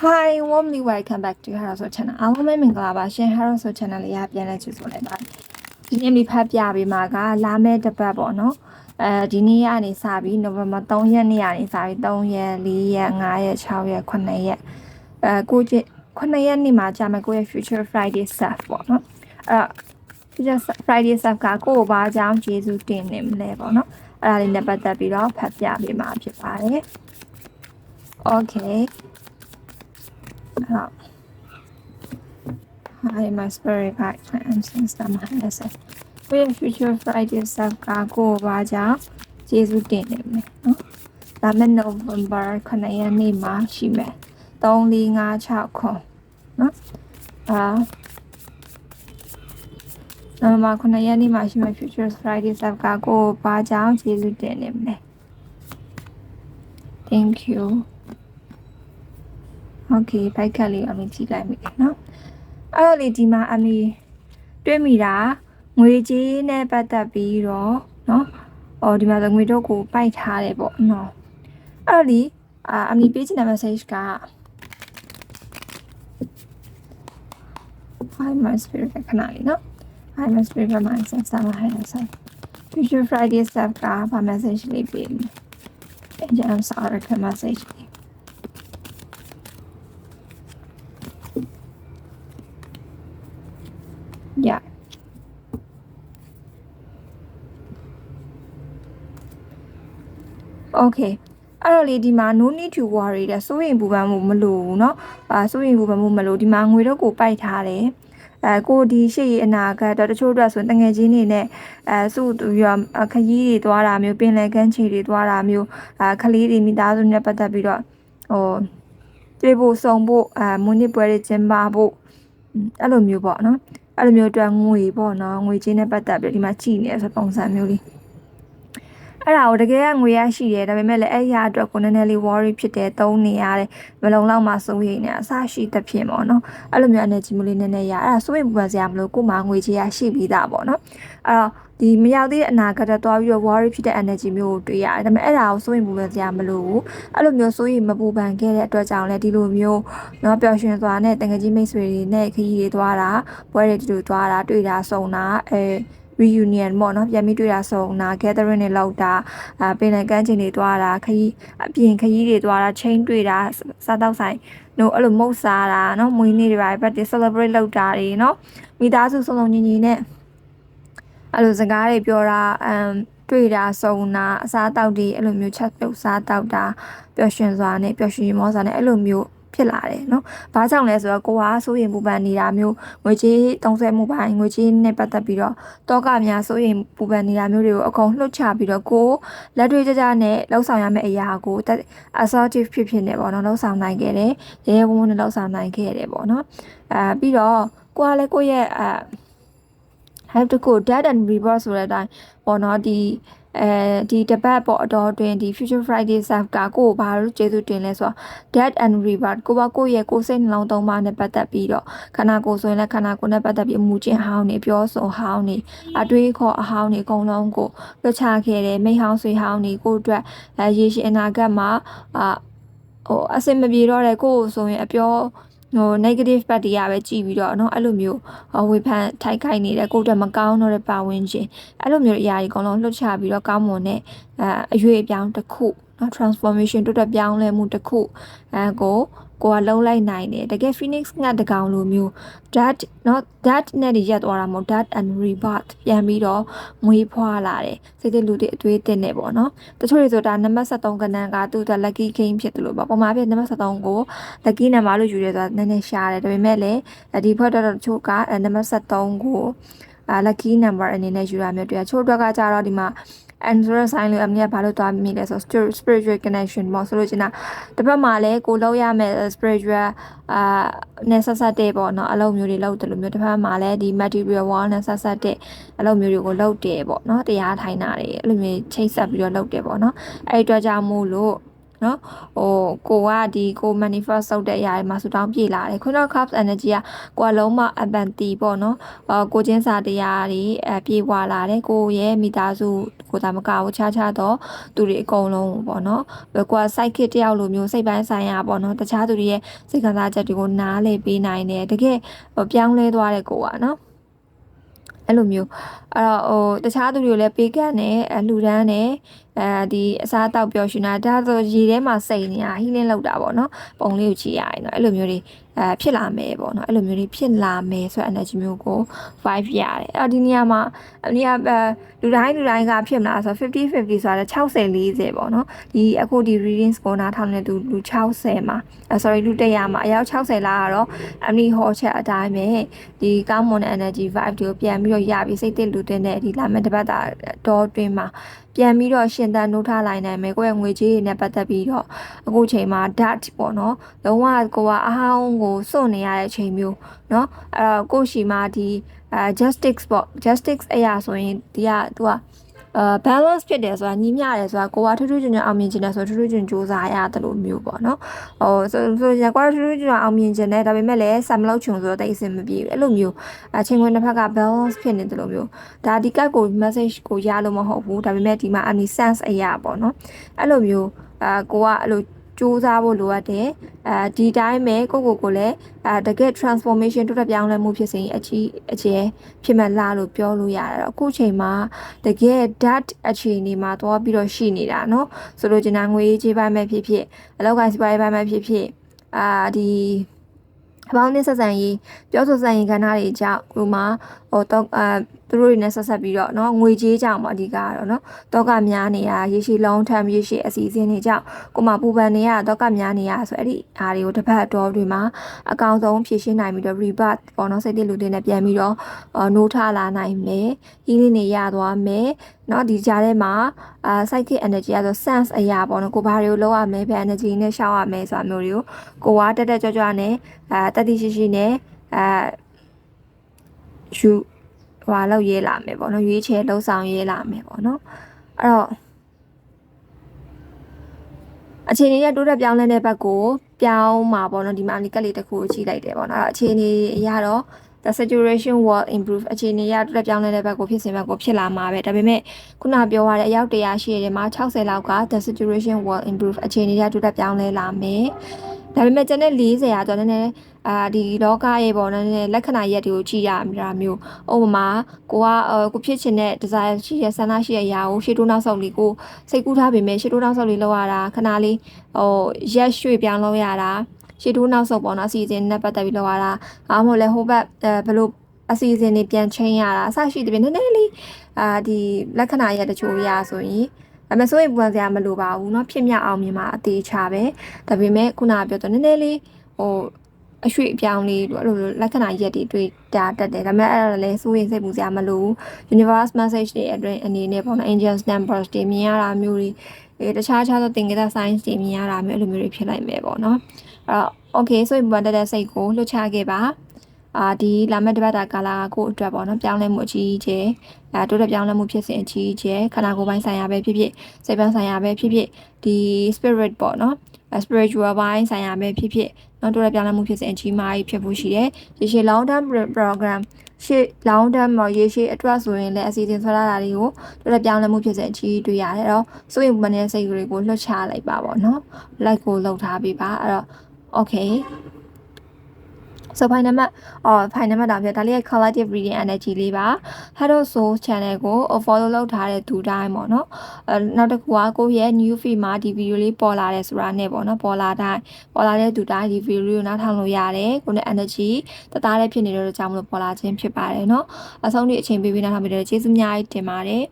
Hi warmly welcome back to Haraso channel အားလုံးပဲမင်္ဂလာပါရှင် Haraso channel လေးရပြန်လဲကြိုဆိုလိုက်ပါတယ်ဒီနေ့မိဖတ်ပြပေးမှာကလာမယ့်တစ်ပတ်ပေါ့နော်အဲဒီနေ့ကနေစပြီး November 3ရက်နေ့ကနေစပြီး3ရက်4ရက်5ရက်6ရက်9ရက်အဲကိုကျ9ရက်နေ့မှာကြာမယ်ကိုရဲ့ Future Friday Surf ပေါ့နော်အဲ Future Friday Surf ကကိုကိုဘာအကြောင်းကျေးဇူးတင်နေမလဲပေါ့နော်အဲ့ဒါလေးနဲ့ပတ်သက်ပြီးတော့ဖတ်ပြပေးမှာဖြစ်ပါတယ် Okay 好。Hi, my spirit guide and since the mindset. We future Friday self ကကိုပါကြောင့်ကျေးဇူးတင်နေမယ်နော်။ဒါမဲ့ November 9ရက်နေ့မှာရှိမယ်။3 4 5 6ခွန်နော်။အာ November 9ရက်နေ့မှာရှိမယ် future Friday self ကကိုပါကြောင့်ကျေးဇူးတင်နေမယ်။ Thank you. โอเคဘိုက်ကလေးအမေကြည့်လိုက်ပြီနော်အဲ့တော့လေဒီမှာအမေတွေ့မိတာငွေကြေးနဲ့ပတ်သက်ပြီးတော့နော်ဟောဒီမှာဆိုငွေတော့ကိုပိုက်ထားတယ်ပေါ့နော်အဲ့တော့လေအာအမေပေးချင်တဲ့ message က Hi my spirit ခဏလေးနော် Hi my spirit က my sense တာမှာဟဲ့ဆိုင် Future Friday stuff ကဘာ message လေးပေးလဲအကျဉ်းစာရက message Okay အဲ့တော့လေဒီမှာ no need to worry တဲ့စိုးရင်ပူပန်မှုမလိုဘူးเนาะအာစိုးရင်ပူပန်မှုမလိုဒီမှာငွေတော့ကိုပိုက်ထားတယ်အဲကိုဒီရှေ့ရအနာဂတ်တော့တချို့အတွက်ဆိုတငယ်ချင်းတွေနဲ့အဲစုရခရီးတွေသွားတာမျိုးပင်လယ်ကမ်းခြေတွေသွားတာမျိုးအာခလေးတွေမိသားစုနဲ့ပတ်သက်ပြီးတော့ဟိုတွေ့ဖို့ဆုံဖို့အဲမွေးနေ့ပွဲတွေကျင်းပဖို့အဲ့လိုမျိုးပေါ့နော်အဲ့လိုမျိုးအတွက်ငွေပေါ့နော်ငွေချင်းနဲ့ပတ်သက်ပြီးဒီမှာကြည်နေဆိုပုံစံမျိုးလေး အဲ့ဒါကိုတကယ်ကငွေရရှိတယ်ဒါပေမဲ့လည်းအဲ့ရအတွက်ကိုနည်းနည်းလေး worry ဖြစ်တယ်သုံးနေရတယ်မလုံလောက်မှစိုးရိမ်နေအဆရှိသဖြင့်ပေါ့နော်အဲ့လိုမျိုးအနေကြီးမျိုးလေးနည်းနည်းရအဲ့ဒါစိုးရိမ်ပူပန်စရာမလိုကို့မှာငွေကြီးရရှိပြီးသားပေါ့နော်အဲ့တော့ဒီမရောက်သေးတဲ့အနာဂတ်တော့သွားပြီးတော့ worry ဖြစ်တဲ့ energy မျိုးကိုတွေ့ရတယ်ဒါပေမဲ့အဲ့ဒါကိုစိုးရိမ်ပူပန်စရာမလိုဘူးအဲ့လိုမျိုးစိုးရိမ်မပူပန်ခဲ့တဲ့အတွက်ကြောင့်လည်းဒီလိုမျိုးเนาะပျော်ရွှင်စွာနဲ့တကယ်ကြီးမိတ်ဆွေတွေနဲ့ခရီးတွေသွားတာပွဲတွေတူသွားတာတွေ့တာဆုံတာအဲ reunion ပေါ့နော်ပြန်ပြီးတွေ့တာဆုံတာ gathering တွေလောက်တာအပင်လယ်ကမ်းခြေတွေသွားတာခရီးအပြင်ခရီးတွေသွားတာ chain တွေ့တာစားတောက်ဆိုင်နော်အဲ့လိုမုတ်စားတာနော်မွေးနေ့တွေပါ birthday celebrate လုပ်တာတွေနော်မိသားစုစုံစုံညီညီနဲ့အဲ့လိုစကားတွေပြောတာအမ်တွေ့တာဆုံတာအစားတောက်တွေအဲ့လိုမျိုးချက်ပြုတ်စားတောက်တာပျော်ရွှင်စွာနဲ့ပျော်ရွှင်မောစွာနဲ့အဲ့လိုမျိုး ဖြစ်လာတယ်နော်။ဘာကြောင့်လဲဆိုတော့ကိုကစိုးရိမ်ပူပန်နေတာမျိုးငွေကြေးတုံးဆဲမှုပိုင်းငွေကြေးနဲ့ပတ်သက်ပြီးတော့တောကများစိုးရိမ်ပူပန်နေတာမျိုးတွေကိုအကုန်လှုပ်ချပြီးတော့ကိုလက်တွေ့ကြကြနဲ့လှုပ်ဆောင်ရမယ့်အရာကို assertive ဖြစ်ဖြစ်နေပေါ့နော်လှုပ်ဆောင်နိုင်ခဲ့တယ်။ရဲဝုန်းဝုန်းနဲ့လှုပ်ဆောင်နိုင်ခဲ့တယ်ပေါ့နော်။အာပြီးတော့ကိုကလည်းကိုရဲ့အာ have to go dead and reverse ဆိုတဲ့အတိုင်းပေါ့နော်ဒီ အဲဒီတပတ်ပေါ့အတော်တွင်ဒီ future friday self ကကိုကိုဘာလို့ကျေးဇူးတင်လဲဆိုတော့ dead and rebirth ကိုပါကိုရဲ့ကိုယ်စိတ်နှလုံးသုံးပါးနဲ့ပတ်သက်ပြီးတော့ခန္ဓာကိုယ်ဆိုရင်လည်းခန္ဓာကိုယ်နဲ့ပတ်သက်ပြီးအမှုချင်းဟောင်းနေပြောဆိုဟောင်းနေအတွေးခေါ်အဟောင်းနေအကုန်လုံးကိုလွှတ်ချခဲ့တယ်မိဟောင်းဆွေဟောင်းနေကိုအတွက်အဲရေရှည်အနာဂတ်မှာအာဟိုအစင်မပြေတော့တဲ့ကိုကိုဆိုရင်အပြော ဟို negative ဘက်တွေကပဲကြည်ပြီးတော့เนาะအဲ့လိုမျိုးဝေဖန်ထိုက်ခိုက်နေတဲ့ကိုယ့်အတွက်မကောင်းတော့တဲ့ပါဝင်ခြင်းအဲ့လိုမျိုးအရာတွေအကုန်လုံးလှုပ်ချပြီးတော့ကောင်းမွန်တဲ့အဲအရွေအပြောင်းတစ်ခုเนาะ transformation တိုးတက်ပြောင်းလဲမှုတစ်ခုအဲကို ကိုကလုံးလိုက်နိုင်တယ်တကယ် phoenix ငတ်တကောင်လိုမျိုး that not that နဲ့ရက်သွားတာမဟုတ် that and rebirth ပြန်ပြီးတော့မွေးဖွားလာတယ်စိတ်တလူတွေအသွေးတင်နေပေါ့နော်တချို့တွေဆိုတာနံပါတ်73ကဏ္ဍကသူ့အတွက် lucky game ဖြစ်တယ်လို့ပေါ့ပုံမှန်ပြနံပါတ်73ကို lucky number လို့ယူရဲဆိုတာနည်းနည်းရှားတယ်ဒါပေမဲ့လည်းဒီဘက်တော့တချို့ကနံပါတ်73ကိုအာ lucky number အနေနဲ့ယူရမျိုးတွေ့ရချို့အတွက်ကကြတော့ဒီမှာ and ဆိုတော့ sign လို့အမြဲဘာလို့သွားမိလဲဆို spiritual connection ပေါ့ဆိုလို့ချင်တာတစ်ဖက်မှာလည်းကိုလောက်ရမယ် spiritual အာနဲ့ဆက်ဆက်တဲ့ပေါ့နော်အလုပ်မျိုးတွေလုပ်တယ်လို့မျိုးတစ်ဖက်မှာလည်းဒီ material world နဲ့ဆက်ဆက်တဲ့အလုပ်မျိုးတွေကိုလုပ်တယ်ပေါ့နော်တရားထိုင်တာတွေအဲ့လိုမျိုးချိတ်ဆက်ပြီးတော့လုပ်တယ်ပေါ့နော်အဲ့ဒီအတွက်ကြောင့်မို့လို့ နော်ဟိုကိုကဒီကို manifest လုပ်တဲ့အရာတွေမှာဆူတောင်းပြေလာတယ် Queen of Cups energy ကကိုကလုံးမ abundant ပေါ့နော်အော်ကိုချင်းစာတရားတွေအပြေဝလာတယ်ကိုရဲ့မိသားစုကိုသာမကဘူးခြားခြားတော့သူတွေအကုန်လုံးပေါ့နော်ကိုက psychic တယောက်လိုမျိုးစိတ်ပိုင်းဆိုင်ရာပေါ့နော်တခြားသူတွေရဲ့စိတ်ခံစားချက်တွေကိုနားလည်ပေးနိုင်တယ်တကယ်ပြောင်းလဲသွားတဲ့ကိုကနော် အဲ့လိုမျိုးအဲ့တော့ဟိုတခြားသူတွေကိုလည်းပေးကမ်းတယ်အလှူဒန်းတယ်အဲဒီအစားအသောက်ပျော်ရွှင်တာဒါဆိုရေထဲမှာစိတ်နေတာဟီးလင်းလောက်တာပေါ့နော်ပုံလေးကိုကြည့်ရရင်တော့အဲ့လိုမျိုးတွေ အဲဖြစ်လာမယ်ပေါ့နော်အဲ့လိုမျိုးတွေဖြစ်လာမယ်ဆိုတဲ့ energy မျိုးကို vibe ရတယ်အဲ့တော့ဒီနေရာမှာအနည်းကလူတိုင်းလူတိုင်းကဖြစ်မလားဆိုတော့50 50ဆိုတာ60 40ပေါ့နော်ဒီအခုဒီ readings ကိုနားထောင်နေသူလူ60မှာ sorry လူ100မှာအယောက်60လားကတော့အမီဟောချက်အတိုင်းပဲဒီကောင်းမွန်တဲ့ energy vibe တွေကိုပြန်ပြီးတော့ရပြီးစိတ်သက်လူတင်တဲ့ဒီလာမယ့်တစ်ပတ်တာတော့တွင်းမှာ ပြန်ပြီးတော့ရှင်သန်နှုတ်ထားလိုက်နိုင်မယ်ကိုယ့်ရဲ့ငွေကြေးတွေနဲ့ပတ်သက်ပြီးတော့အခုချိန်မှာ dart ပေါ့နော်လုံးဝကိုကအဟောင်းကိုစွန့်နေရတဲ့ချိန်မျိုးเนาะအဲ့တော့ကိုရှိမှာဒီအဲ justice ပေါ့ justice အရာဆိုရင်ဒီကသူက အာ balance ဖြစ်တယ်ဆိုတာညီမျှတယ်ဆိုတာကိုကထူးထူးချွန်ချွန်အောင်မြင်ခြင်းနဲ့ဆိုထူးထူးချွန်စူးစမ်းရတယ်လို့မျိုးပေါ့နော်ဟိုဆိုဆိုရင်ကိုကထူးထူးချွန်အောင်မြင်ခြင်းနဲ့ဒါပေမဲ့လည်းဆမ်မလောက်ချုံဆိုတော့တိတ်အဆင်မပြေဘူးအဲ့လိုမျိုးအချင်းခွင်တစ်ဖက်က balance ဖြစ်နေတယ်လို့မျိုးဒါဒီကတ်ကို message ကိုရလို့မဟုတ်ဘူးဒါပေမဲ့ဒီမှာ any sense အရာပေါ့နော်အဲ့လိုမျိုးအာကိုကအဲ့လို စူးစမ်းဖို့လိုအပ်တယ်အဲဒီတိုင်းပဲကိုကိုကိုလည်းအဲတကယ် transformation တိုးတက်ပြောင်းလဲမှုဖြစ်စဉ်အကြီးအကျယ်ဖြစ်မှလာလို့ပြောလို့ရတယ်တော့အခုချိန်မှာတကယ် dat အခြေအနေမှာသွားပြီးတော့ရှိနေတာเนาะဆိုလိုချင်တာငွေရေးကြေးပိုင်းပဲဖြစ်ဖြစ်အလောက်ကိုင်းစီးပွားရေးပိုင်းပဲဖြစ်ဖြစ်အာဒီအပေါင်းနဲ့ဆက်ဆံရေးပြောဆိုဆက်ရင်ကဏ္ဍတွေကြောင့်ဟိုမှာဟိုတော့အာ သူတို့တွေနဲ့ဆက်ဆက်ပြီးတော့เนาะငွေကြေးကြောင့်ပေါ့အဓိကတော့เนาะတောကများနေတာရေရှည် long term ရေရှည်အစီအစဉ်တွေကြောင့်ကိုမပူပန်နေရတောကများနေရဆိုအဲ့ဒီအားတွေကိုတစ်ဖက်တော်တွေမှာအကောင်ဆုံးဖြည့်ရှင်းနိုင်ပြီးတော့ rebirth ပေါ့เนาะစိတ်တလူတွေနဲ့ပြန်ပြီးတော့နိုးထလာနိုင်မယ်ဟီးလေးနေရသွားမယ်เนาะဒီကြားထဲမှာအာ psychic energy ဆို sense အရာပေါ့နော်ကိုဘာတွေကိုလောက်ရမယ်ဘယ် energy နဲ့ရှောက်ရမယ်ဆိုတာမျိုးတွေကိုကိုကတက်တက်ကြွကြွနဲ့အာတတိရှိရှိနဲ့အာယူ ဟွာလောက်ရေးလာမယ်ပေါ့နော်ရွေးချယ်လှုပ်ဆောင်ရေးလာမယ်ပေါ့နော်အဲ့တော့အခြေအနေရတိုးတက်ပြောင်းလဲတဲ့ဘက်ကိုပြောင်းမှာပေါ့နော်ဒီမှာအနိကလေးတစ်ခုကိုကြည့်လိုက်တယ်ပေါ့နော်အဲ့တော့အခြေအနေအရတော့ the saturation will improve အခြေအနေရတက်ပြောင်းလဲတဲ့ဘက်ကိုဖြစ်စဉ်ဘက်ကိုဖြစ်လာမှာပဲဒါပေမဲ့ခုနပြောရတဲ့အယောက်100ရှိတယ်မှာ60လောက်က the saturation will improve အခြေအနေရတက်ပြောင်းလဲလာမယ် ဒါပေမဲ့ကျန်တဲ့40ရာတော့နည်းနည်းအာဒီလောကရဲ့ပေါ့နည်းနည်းလက္ခဏာရက်တွေကိုကြည့်ရမှာမျိုးဥပမာကိုကကိုဖြစ်ချင်တဲ့ desire ရှိတဲ့ဆန္ဒရှိတဲ့အရာကိုရှေ့တိုးနောက်ဆုတ်လေးကိုစိတ်ကူးထားပေမဲ့ရှေ့တိုးနောက်ဆုတ်လေးလောက်ရတာခဏလေးဟိုရက်ရွှေ့ပြောင်းလောက်ရတာရှေ့တိုးနောက်ဆုတ်ပေါ့နော်အစီအစဉ်နဲ့ပတ်သက်ပြီးလောက်ရတာအားမဟုတ်လဲဟိုဘက်အဲဘယ်လိုအစီအစဉ်တွေပြန်ချင်းရတာအဆရှိတဲ့ပြင်နည်းနည်းလေးအာဒီလက္ခဏာရက်တချို့ရဆိုရင် အမဆိုရင်ပူပန်စရာမလိုပါဘူးเนาะဖြစ်မြောက်အောင်မြင်မှာအသေးချပဲဒါပေမဲ့ခုနကပြောတော့နည်းနည်းလေးဟိုအရွှေ့အပြောင်းလေးတို့အဲ့လိုလက္ခဏာရက်တွေတွေ့တာတက်တယ်ဒါပေမဲ့အဲ့ဒါလည်းစိုးရင်စိတ်ပူစရာမလိုဘူး universe message တွေအတွင်းအနေနဲ့ပေါ့နော် angels numbers တွေမြင်ရတာမျိုးတွေအဲတခြားခြားသောသင်္ကေတ signs တွေမြင်ရတာမျိုးအဲ့လိုမျိုးတွေဖြစ်လိုက်မယ်ပေါ့နော်အဲ့တော့ okay ဆိုရင်ပူပန်တက်တဲ့စိတ်ကိုလွှတ်ချခဲ့ပါ အာဒီလာမယ့်တစ်ပတ်တာကာလာကိုအတွက်ပေါ့နော်ပြောင်းလဲမှုအကြီးကျယ်အဲတိုးတက်ပြောင်းလဲမှုဖြစ်စဉ်အကြီးကျယ်ခန္ဓာကိုယ်ပိုင်းဆိုင်ရာပဲဖြစ်ဖြစ်စိတ်ပိုင်းဆိုင်ရာပဲဖြစ်ဖြစ်ဒီ spirit ပေါ့နော် spiritual ပိုင်းဆိုင်ရာပဲဖြစ်ဖြစ်နော်တိုးတက်ပြောင်းလဲမှုဖြစ်စဉ်အကြီးမားကြီးဖြစ်ဖို့ရှိတယ်ရေရှည် long term program ရှေ့ long term မှာရေရှည်အတွက်ဆိုရင်လည်းအစီအစဉ်ဆွဲလာတာတွေကိုတိုးတက်ပြောင်းလဲမှုဖြစ်စဉ်အကြီးတွေ့ရတယ်တော့စိုးရင်မနေတဲ့စိတ်တွေကိုလွှတ်ချလိုက်ပါပေါ့နော် like ကိုလှုပ်ထားပေးပါအဲ့တော့ okay so ဖိုင်နံပါတ်အော်ဖိုင်နံပါတ်တောင်ပြဒါလေးက collective reading energy လေးပါ Hello Soul channel ကို follow လုပ်ထားတဲ့သူတိုင်းပေါ့နော်အဲနောက်တစ်ခုကကိုယ့်ရဲ့ new feed မှာဒီ video လေးပေါ်လာတယ်ဆိုတာနဲ့ပေါ့နော်ပေါ်လာတိုင်းပေါ်လာတဲ့သူတိုင်းဒီ video လေးကိုနားထောင်လို့ရတယ်ကိုယ့်ရဲ့ energy တသားလေးဖြစ်နေတော့ကြောင့်မလို့ပေါ်လာခြင်းဖြစ်ပါတယ်နော်အဆုံးထိအချိန်ပေးပြီးနားထောင်ပေးတဲ့ကျေးဇူးများတင်ပါတယ်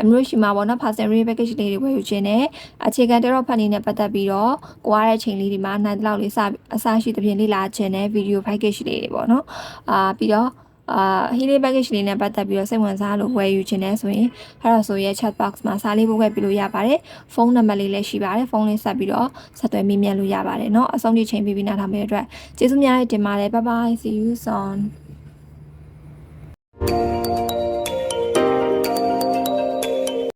အမျိုးရှိမှာပေါ့နော် personal package လေးတွေဝယ်ယူခြင်းနဲ့အခြေခံတက်တော့ဖတ်နေနဲ့ပတ်သက်ပြီးတော့ကိုရတဲ့ချိန်လေးဒီမှာနိုင်တဲ့လောက်လေးစအစားရှိသဖြင့်လေ့လာခြင်းနဲ့ video package လေးတွေပေါ့နော်အာပြီးတော့အာ healing package လေးနဲ့ပတ်သက်ပြီးတော့စိတ်ဝင်စားလို့ဝယ်ယူခြင်းနဲ့ဆိုရင်အဲ့ဒါဆိုရဲ့ chat box မှာစာလေးပို့ခဲ့ပြလို့ရပါတယ်ဖုန်းနံပါတ်လေးလည်းရှိပါတယ်ဖုန်းလေးဆက်ပြီးတော့ဆက်သွယ်မိမြန်းလို့ရပါတယ်เนาะအဆုံးထိချိန်ပေးပြီးနားထောင်ပေးတဲ့အတွက်ကျေးဇူးများတင်ပါတယ် bye bye see you soon